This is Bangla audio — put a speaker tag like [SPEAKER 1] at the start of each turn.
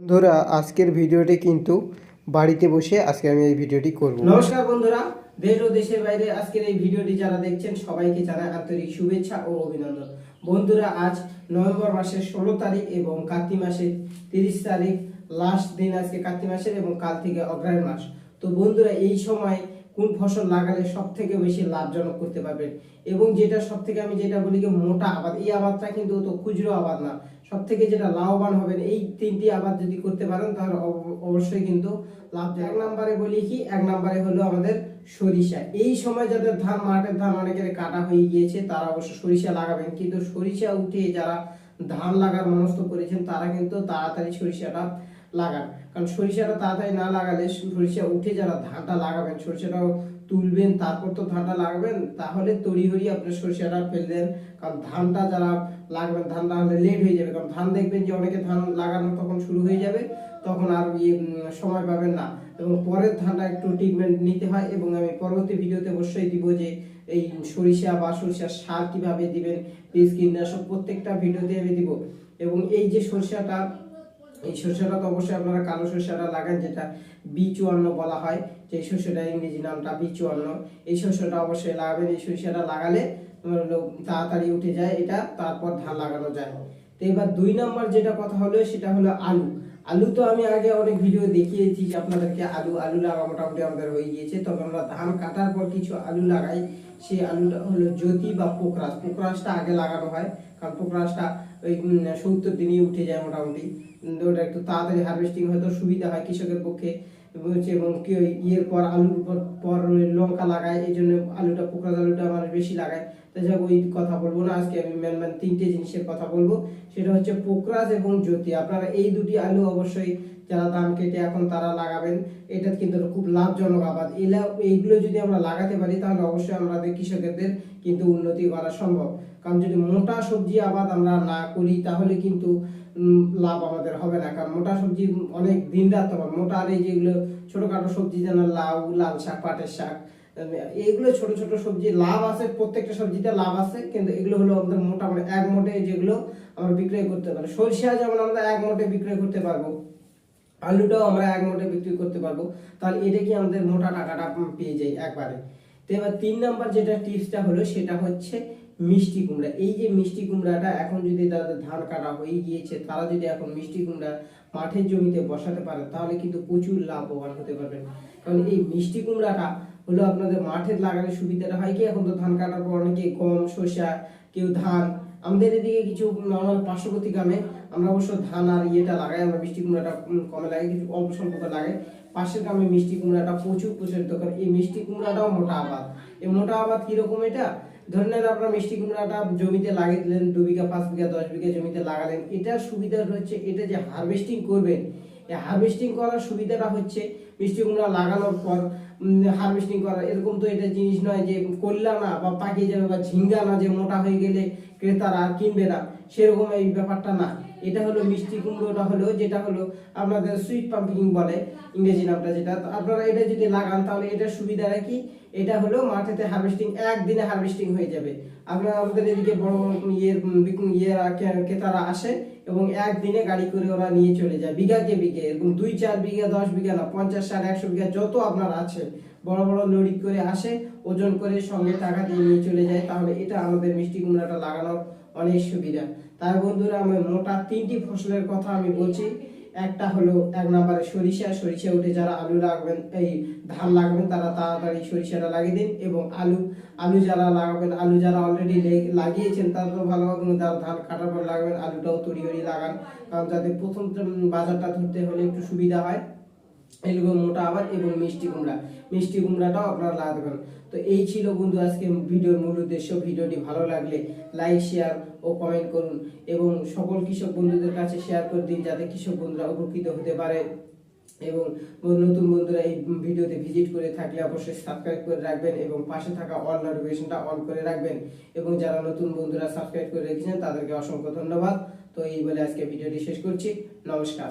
[SPEAKER 1] বন্ধুরা, আজকের ভিডিওটি কিন্তু বাড়িতে বসে আজকে আমি এই ভিডিওটি করব।
[SPEAKER 2] নমস্কার বন্ধুরা, দেশ ও দেশের বাইরে আজকের এই ভিডিওটি যারা দেখছেন, সবাইকে জানাই আন্তরিক শুভেচ্ছা ও অভিনন্দন। বন্ধুরা, আজ নভেম্বর মাসের ষোলো তারিখ এবং কার্তিক মাসের তিরিশ তারিখ লাস্ট দিন আজকে কার্তিক মাসের এবং কাল থেকে অগ্রহায়ণ মাস। তো বন্ধুরা, এই সময় কোন ফসল লাগালে সব থেকে বেশি লাভজনক করতে পারবেন এবং যেটা সব থেকে আমি যেটা বলি মোটা আবাদ, এই আবাদটা কিন্তু তো খুচরো আবাদ না। সব থেকে যেটা লাভবান হবেন, এই তিনটি আবাদ যদি করতে পারেন, তাহলে অবশ্যই কিন্তু লাভ এক নম্বরে বলি কি, এক নম্বরে হলো আমাদের সরিষা। এই সময় যাদের ধান, মাঠের ধান অনেকের কাটা হয়ে গিয়েছে, তারা অবশ্য সরিষা লাগাবেন। কিন্তু সরিষা উঠিয়ে যারা ধান লাগার মনস্থ করেছেন, তারা কিন্তু তাড়াতাড়ি সরিষাটা লাগান। কারণ সরিষাটা তাড়াতাড়ি না লাগালে সরিষা উঠে যারা ধানটা লাগাবেন, সরিষাটাও তুলবেন, তারপর তো ধানটা লাগাবেন, তাহলে তড়িঘড়ি আপনি সরিষাটা ফেললেন কারণ ধানটা যারা লাগবেন ধানটা হলে লেট হয়ে যাবে। কারণ ধান দেখবেন যে অনেকে ধান লাগানো তখন শুরু হয়ে যাবে, তখন আর ইয়ে সময় পাবেন না। এবং পরের ধানটা একটু ট্রিটমেন্ট নিতে হয় এবং আমি পরবর্তী ভিডিওতে অবশ্যই দিব যে এই সরিষা বা সরিষার সার কীভাবে দিবেন, বীজ কীটনাশক প্রত্যেকটা ভিডিওতে আমি দিব। এবং এই যে সরিষাটা এই সরষেটা তো অবশ্যই আপনারা কালো সরষেটা লাগান, যেটা বি চুয়ান্ন বলা হয়। যে সরষেটা ইংরেজি নামটা বি চুয়ান্ন এই সর্ষেটা অবশ্যই লাগাবেন। এই সর্ষেটা লাগালে তাড়াতাড়ি উঠে যায়, এটা তারপর ধান লাগানো যায়। তো এবার দুই নম্বর যেটা কথা হলো, সেটা হলো আলু। আলু তো আমি আগে অনেক ভিডিও দেখিয়েছি যে আপনাদেরকে আলু আলু লাগা মোটামুটি আমাদের হয়ে গিয়েছে। তবে আমরা ধান কাটার পর কিছু আলু লাগাই। সেই আলুটা হলো জ্যোতি বা পোকরাস। পোকরাসটা আগে লাগানো হয়, কারণ পোকরাসটা ওই সত্তর দিনই উঠে যায় মোটামুটি। ওটা একটু তাড়াতাড়ি হারভেস্টিং হয়তো সুবিধা হয় কৃষকের পক্ষে। হচ্ছে এবং কি ওই ইয়ের পর আলুর পর লঙ্কা লাগায়, এই জন্য আলুটা, পোকরাজ আলুটা আমার বেশি লাগায়। তাছাড়া ওই কথা বলব না, আজকে আমি মেন মেন তিনটে জিনিসের কথা বলব। সেটা হচ্ছে পোকরাজ এবং জ্যোতি। আপনারা এই দুটি আলু অবশ্যই যারা দাম কেটে এখন তারা লাগাবেন, এটা কিন্তু খুব লাভজনক আবাদ। এলা, এইগুলো যদি আমরা লাগাতে পারি, তাহলে অবশ্যই আমাদের কৃষকদের কিন্তু উন্নতি করা সম্ভব। কারণ যদি মোটা সবজি আবাদ আমরা না করি, তাহলে কিন্তু লাভ আমাদের হবে না। কারণ মোটা সবজি অনেক দিন রাত হবে। মোটা আর এই যেগুলো ছোটখাটো সবজি, যেন লাউ, লাল শাক, পাটের শাক এইগুলো ছোট ছোট সবজি, লাভ আছে, প্রত্যেকটা সবজিতে লাভ আছে, কিন্তু এগুলো হলো আমাদের মোটামুটি এক মোটে যেগুলো আমরা বিক্রয় করতে পারি সরিষা যেমন আমরা এক মোটে বিক্রয় করতে পারব, আলুটাও আমরা এক মোটে বিক্রি করতে পারব, তাহলে এটা কি আমাদের মোটা টাকাটা পেয়ে যাই একবারে। তো এবার তিন নাম্বার যেটা টিপসটা হলো, সেটা হচ্ছে মিষ্টি কুমড়া। এই যে মিষ্টি কুমড়াটা এখন যদি তাদের ধান কাটা হয়ে গিয়েছে, তারা যদি এখন মিষ্টি কুমড়া মাঠের জমিতে বসাতে পারে, তাহলে কিন্তু প্রচুর লাভবান হতে পারবেন। কারণ এই মিষ্টি কুমড়াটা হলো আপনাদের মাঠের লাগালে সুবিধাটা হয় কি? এখন তো ধান কাটার পর অনেকে গম, শসা, কেউ ধান, আমাদের এদিকে কিছু নর্মাল পার্শ্ববর্তী গ্রামে আমরা অবশ্য ধান আর ইয়েটা লাগাই, আমরা মিষ্টি কুমড়াটা কমে লাগাই, কিছু অল্প স্বল্প করে লাগাই। পাশের গ্রামে মিষ্টি কুমড়াটা প্রচুর প্রচলিত, কারণ এই মিষ্টি কুমড়াটাও মোটা আবাদ। এই মোটা আবাদ কীরকম এটা? ধরে নেন আপনার মিষ্টি কুমড়াটা জমিতে লাগিয়ে দিলেন, দু বিঘা, পাঁচ বিঘা, দশ বিঘা জমিতে লাগালেন, এটার সুবিধা হচ্ছে এটা যে হারভেস্টিং করবেন, এই হারভেস্টিং করার সুবিধাটা হচ্ছে মিষ্টি কুমড়া লাগানোর পর হারভেস্টিং করা, এরকম তো এটা জিনিস নয় যে করলা না বা পাকিয়ে যাবে বা ঝিঙ্গা না যে মোটা হয়ে গেলে ক্রেতারা আর কিনবে না। সেরকম এই ব্যাপারটা না। এটা হলো মিষ্টি কুমড়োটা হলো, যেটা হলো আপনাদের সুইট পাম্পিং বলে ইংরেজি নামটা যেটা। আপনারা এটা যদি লাগান, তাহলে এটার সুবিধাটা কি? এটা হলো মাঠেতে হারভেস্টিং একদিনে হারভেস্টিং হয়ে যাবে। আপনারা আমাদের এদিকে বড় বড় ইয়ের ক্রেতারা আসে এবং একদিনে গাড়ি করে ওরা নিয়ে চলে যায় বিঘাকে বিঘে এবং দুই, চার বিঘা, দশ বিঘা না, পঞ্চাশ, ষাট, একশো বিঘা যত আপনার আছে, বড় বড় লরি করে আসে, ওজন করে সঙ্গে টাকা দিয়ে নিয়ে চলে যায়। তাহলে এটা আমাদের মিষ্টি কুমড়াটা লাগানোর অনেক সুবিধা। তাই বন্ধুরা, আমি মোটা তিনটি ফসলের কথা আমি বলছি। একটা হলো এক নম্বরে সরিষা। সরিষা উঠে যারা আলু লাগাবেন, এই ধান লাগবেন, তারা তাড়াতাড়ি সরিষাটা লাগিয়ে দিন এবং আলু আলু যারা লাগাবেন, আলু যারা অলরেডি লাগিয়েছেন, তারা তো ভালোভাবে যারা ধান কাটার পর লাগবেন, আলুটাও তড়ি তড়ি লাগান। কারণ যাতে প্রথম বাজারটা ধরতে হলে একটু সুবিধা হয়। এগুলো মোটা আবার এবং মিষ্টি কুমড়া। মিষ্টি কুমড়াটাও আপনারা লাগাবেন তো এই ছিল বন্ধু আজকে ভিডিওর মূল উদ্দেশ্য। ভিডিওটি ভালো লাগলে লাইক, শেয়ার ও কমেন্ট করুন এবং সকল কৃষক বন্ধুদের কাছে শেয়ার করে দিন যাতে কৃষক বন্ধুরা উপকৃত হতে পারে এবং নতুন বন্ধুরা এই ভিডিওতে ভিজিট করে থাকলে অবশ্যই সাবস্ক্রাইব করে রাখবেন এবং পাশে থাকা অল নোটিফিকেশনটা অন করে রাখবেন এবং যারা নতুন বন্ধুরা সাবস্ক্রাইব করে রেখেছেন তাদেরকে অসংখ্য ধন্যবাদ। তো এই বলে আজকে ভিডিওটি শেষ করছি। নমস্কার।